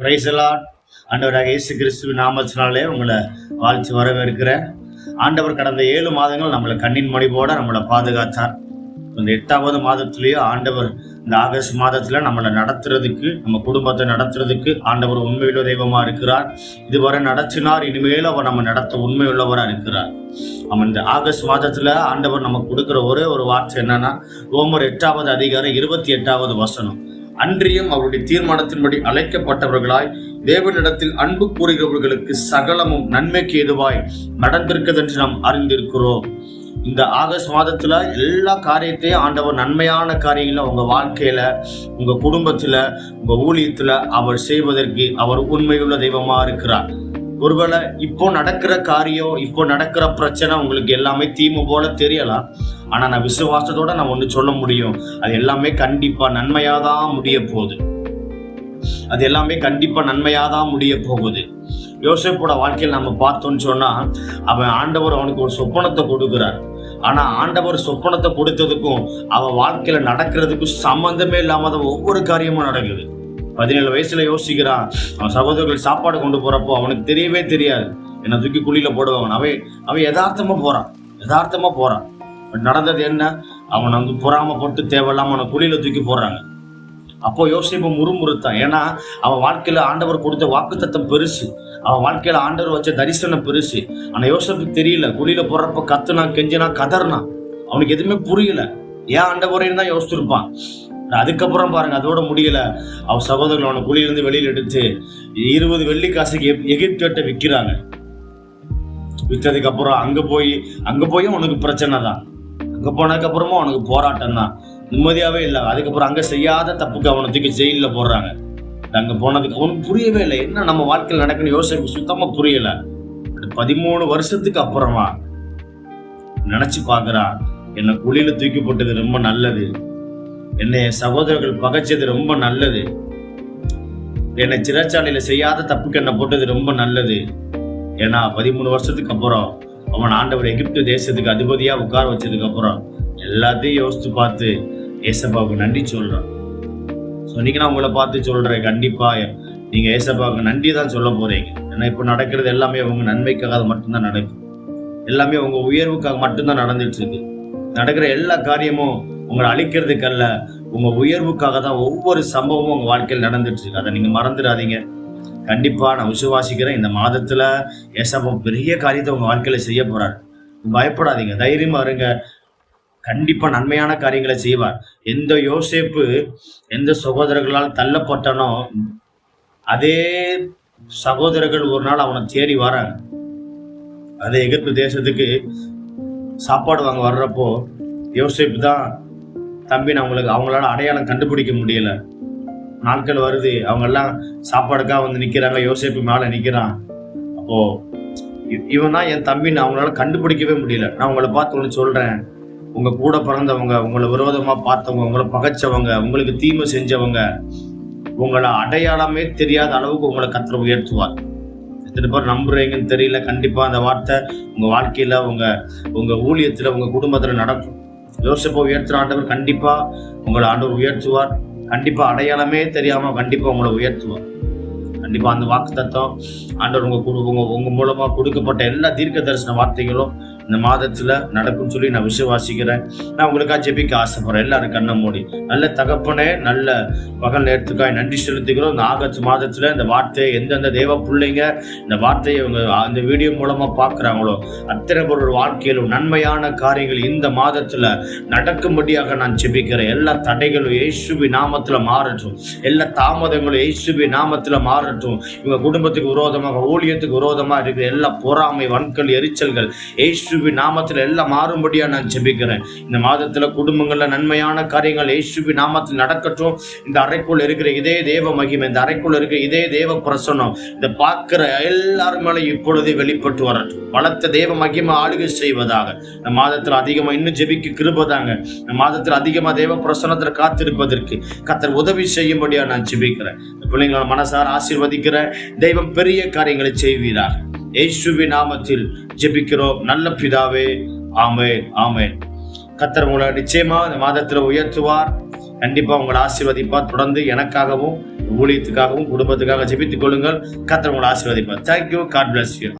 பிரைசலான் ஆண்டவராக இயேசு கிறிஸ்துவ நாமத்தினாலே உங்களை வாழ்த்து வரவேற்கிறேன். ஆண்டவர் கடந்த ஏழு மாதங்கள் நம்மளை கண்ணின் மணி போட நம்மளை பாதுகாத்தார். இந்த எட்டாவது மாதத்திலேயே ஆண்டவர் இந்த ஆகஸ்ட் மாதத்தில் நம்மளை நடத்துறதுக்கு நம்ம குடும்பத்தை நடத்துறதுக்கு ஆண்டவர் உண்மையுள்ள தெய்வமாக இருக்கிறார். இதுவரை நடத்தினார் இனிமேல் அவர் நம்ம நடத்த உண்மையுள்ளவராக இருக்கிறார். அவன் இந்த ஆகஸ்ட் மாதத்தில் ஆண்டவர் நமக்கு கொடுக்குற ஒரே ஒரு வார்த்தை என்னன்னா ரோமர் எட்டாவது அதிகாரம் இருபத்தி எட்டாவது வசனம். அன்றியும் அவருடைய தீர்மானத்தின்படி அழைக்கப்பட்டவர்களாய் தேவனிடத்தில் அன்பு கூறுகிறவர்களுக்கு சகலமும் நன்மைக்கு எதுவாய் நடந்திருக்கிறது என்று நாம் அறிந்திருக்கிறோம். இந்த ஆகஸ்ட் மாதத்துல எல்லா காரியத்தையும் ஆண்டவர் நன்மையான காரியங்களை உங்க வாழ்க்கையில உங்க குடும்பத்துல உங்க ஊழியத்துல அவர் செய்வதற்கு அவர் உண்மையுள்ள தெய்வமா இருக்கிறார். ஒருவேளை இப்போ நடக்கிற காரியம் இப்போ நடக்கிற பிரச்சனை உங்களுக்கு எல்லாமே தீமை போல தெரியலாம். ஆனா நான் விசுவாசத்தோட நான் ஒண்ணு சொல்ல முடியும். அது எல்லாமே கண்டிப்பா நன்மையாதான் முடிய போகுது. அது எல்லாமே கண்டிப்பா நன்மையாதான் முடிய போகுது. யோசேப்போட வாழ்க்கையில் நம்ம பார்த்தோம்னு சொன்னா அவன் ஆண்டவர் அவனுக்கு ஒரு சொப்பனத்தை கொடுக்குறார். ஆனா ஆண்டவர் சொப்பனத்தை கொடுத்ததுக்கும் அவன் வாழ்க்கையில நடக்கிறதுக்கும் சம்பந்தமே இல்லாம தான் ஒவ்வொரு காரியமும் நடக்குது. பதினேழு வயசுல யோசிக்கிறான். அவன் சகோதரர்கள் சாப்பாடு கொண்டு போறப்போ அவனுக்கு தெரியவே தெரியாது. என்னை தூக்கி குழியில போடுவாங்க அவன். அவன் யதார்த்தமா போறான். யதார்த்தமா போறான். பட் நடந்தது என்ன? அவனை வந்து பொறாம போட்டு தேவையில்லாம அவனை குழியில தூக்கி போடுறாங்க. அப்போ யோசிப்பு முறுமுறுத்தான். ஏன்னா அவன் வாழ்க்கையில ஆண்டவர் கொடுத்த வாக்குத்தத்தம் பெருசு. அவன் வாழ்க்கையில ஆண்டவர் வச்ச தரிசனம் பெருசு. ஆனா யோசிப்புக்கு தெரியல. குழியில போறப்ப கத்துனா கெஞ்சினா கதர்னா அவனுக்கு எதுவுமே புரியல. ஏன் ஆண்டவரையும் தான் யோசிச்சிருப்பான். அதுக்கப்புறம் பாருங்க அதோட முடியல. அவன் சகோதரர்கள் அவனை குழியிலிருந்து வெளியில் எடுத்து இருபது வெள்ளி காசுக்கு எப்- விற்கிறாங்க விற்றதுக்கு அப்புறம் அங்க போய் அங்க போயும் உனக்கு பிரச்சனை தான். அங்க போனதுக்கு அப்புறமும் அவனுக்கு போராட்டம் தான். நிம்மதியாவே இல்லை. அதுக்கப்புறம் அங்க செய்யாத தப்புக்கு அவனை தூக்கி ஜெயிலில் போடுறாங்க. அங்க போனதுக்கு அவனுக்கு புரியவே இல்லை. என்ன நம்ம வாழ்க்கையில் நடக்குன்னு யோசனை சுத்தமா புரியல. பதிமூணு வருஷத்துக்கு அப்புறமா நினைச்சு பார்க்குறான் என்னை குழியில தூக்கி போட்டது ரொம்ப நல்லது. என்னை சகோதரர்கள் பகைச்சது ரொம்ப நல்லது. என்னை சிறைச்சாலையில செய்யாத தப்புக்கு என்னை போட்டது ரொம்ப நல்லது. ஏன்னா பதிமூணு வருஷத்துக்கு அப்புறம் அவன் ஆண்டவர் எகிப்து தேசத்துக்கு அதிபதியா உட்கார வச்சதுக்கு அப்புறம் எல்லாத்தையும் யோசித்து பார்த்து ஏசப்பாவுக்கு நன்றி சொல்றான். ஸோ இன்னைக்கு நான் உங்களை பார்த்து சொல்றேன் கண்டிப்பா நீங்க ஏசப்பாவுக்கு நன்றி தான் சொல்ல போறீங்க. ஏன்னா இப்போ நடக்கிறது எல்லாமே உங்க நன்மைக்காக மட்டும்தான் நடக்கும். எல்லாமே உங்க உயர்வுக்காக மட்டும்தான் நடந்துட்டு இருக்கு. நடக்கிற எல்லா காரியமும் உங்களை அழிக்கிறதுக்கு அல்ல உங்க உயர்வுக்காக தான் ஒவ்வொரு சம்பவமும் உங்க வாழ்க்கையில் நடந்துட்டு இருக்கு. அதை நீங்க மறந்துடாதீங்க. கண்டிப்பா நான் விசுவாசிக்கிறேன். இந்த மாதத்துல ஏசப்பா பெரிய காரியத்தை உங்க வாழ்க்கையில செய்ய போறாரு. பயப்படாதீங்க. தைரியமா இருங்க. கண்டிப்பா நன்மையான காரியங்களை செய்வார். எந்த யோசேப்பு எந்த சகோதரர்களால் தள்ளப்பட்டனோ அதே சகோதரர்கள் ஒரு நாள் அவனை தேடி வராங்க. அதே எகிப்து தேசத்துக்கு சாப்பாடு வாங்க வர்றப்போ யோசிப்பு தான் தம்பி நான் அவங்களுக்கு அவங்களால அடையாளம் கண்டுபிடிக்க முடியல. நாட்கள் வருது அவங்க எல்லாம் சாப்பாடுக்காக வந்து நிக்கிறாங்க யோசிப்பு மேல நிக்கிறான். அப்போ இவன் தான் என் தம்பின்னு அவங்களால கண்டுபிடிக்கவே முடியல. நான் உங்களை பார்த்து ஒன்று சொல்றேன். உங்க கூட பிறந்தவங்க உங்களை விரோதமா பார்த்தவங்க உங்களை பகைச்சவங்க உங்களுக்கு தீமை செஞ்சவங்க உங்களை அடையாளமே தெரியாத அளவுக்கு உங்களை கத்திர உயர்த்துவார். எத்தனை பேர் நம்புறீங்கன்னு தெரியல. கண்டிப்பா அந்த வார்த்தை உங்க வாழ்க்கையில உங்க உங்க ஊழியத்துல உங்க குடும்பத்துல நடக்கும். யோசிப்போ உயர்த்துற ஆண்டவர் கண்டிப்பா உங்களை ஆண்டவர் உயர்த்துவார். கண்டிப்பா அடையாளமே தெரியாம கண்டிப்பா உங்களை உயர்த்துவார். கண்டிப்பா அந்த வாக்கு தத்துவம் ஆண்டவர் உங்க குடும்பம் உங்க உங்க மூலமா கொடுக்கப்பட்ட எல்லா தீர்க்க தரிசன வார்த்தைகளும் இந்த மாதத்துல நடக்கும்னு சொல்லி நான் விசுவாசிக்கிறேன். நான் உங்களுக்காக ஜெபிக்க ஆசைப்படுறேன். எல்லாரும் கண்ணை மூடி. நல்ல தகப்பனே நல்ல பகல் நேரத்துக்காய் நன்றி செலுத்துகிறோம் இந்த ஆகஸ்ட் மாதத்துல இந்த வார்த்தையை எந்தெந்த தெய்வ பிள்ளைங்க இந்த வார்த்தையை அவங்க அந்த வீடியோ மூலமா பார்க்குறாங்களோ அத்தனை பொருள் வாழ்க்கையிலும் நன்மையான காரியங்கள் இந்த மாதத்துல நடக்கும்படியாக நான் ஜெபிக்கிறேன். எல்லா தடைகளும் இயேசுபி நாமத்துல மாறட்டும். எல்லா தாமதங்களும் இயேசுபி நாமத்துல மாறட்டும். இவங்க குடும்பத்துக்கு விரோதமாக ஊழியத்துக்கு விரோதமாக இருக்கிற எல்லா பொறாமை வன்கள் எரிச்சல்கள் இயேசுவி நாமத்தில் எல்லாம் மாறும்படியாக நான் ஜெபிக்கிறேன். இந்த மாதத்தில் குடும்பங்களில் நன்மையான காரியங்கள் இயேசுவி நாமத்தில் நடக்கட்டும். இந்த அறைக்குள் இருக்கிற இதே தேவ மகிமை இந்த அறைக்குள் இருக்கிற இதே தேவ பிரசன்னம் இந்த பார்க்கிற எல்லாரும் மேலே இப்பொழுதே வெளிப்பட்டு வரட்டும். பலத்த தேவ மகிமை ஆளுகை செய்வதாக. இந்த மாதத்தில் அதிகமாக இன்னும் ஜெபிக்க கிருபதாங்க இந்த மாதத்தில் அதிகமாக தேவ பிரசனத்தில் காத்திருப்பதற்கு கத்தர் உதவி செய்யும்படியாக நான் ஜெபிக்கிறேன். இந்த பிள்ளைங்களை மனசார ஆசீர்வதிக்கிற தெய்வம் பெரிய காரியங்களை செய்வீராக. இயேசுவி நாமத்தில் ஜெபிக்கிறோம். நல்ல பிதாவே ஆமேன் ஆமேன். கத்தர் உங்களை நிச்சயமா இந்த மாதத்துல உயர்த்துவார். கண்டிப்பா உங்களை ஆசீர்வதிப்பார். தொடர்ந்து எனக்காகவும் ஊழியத்துக்காகவும் குடும்பத்துக்காக ஜெபித்துக் கொள்ளுங்கள். கத்தர் உங்களை ஆசீர்வதிப்பார். Thank you God bless you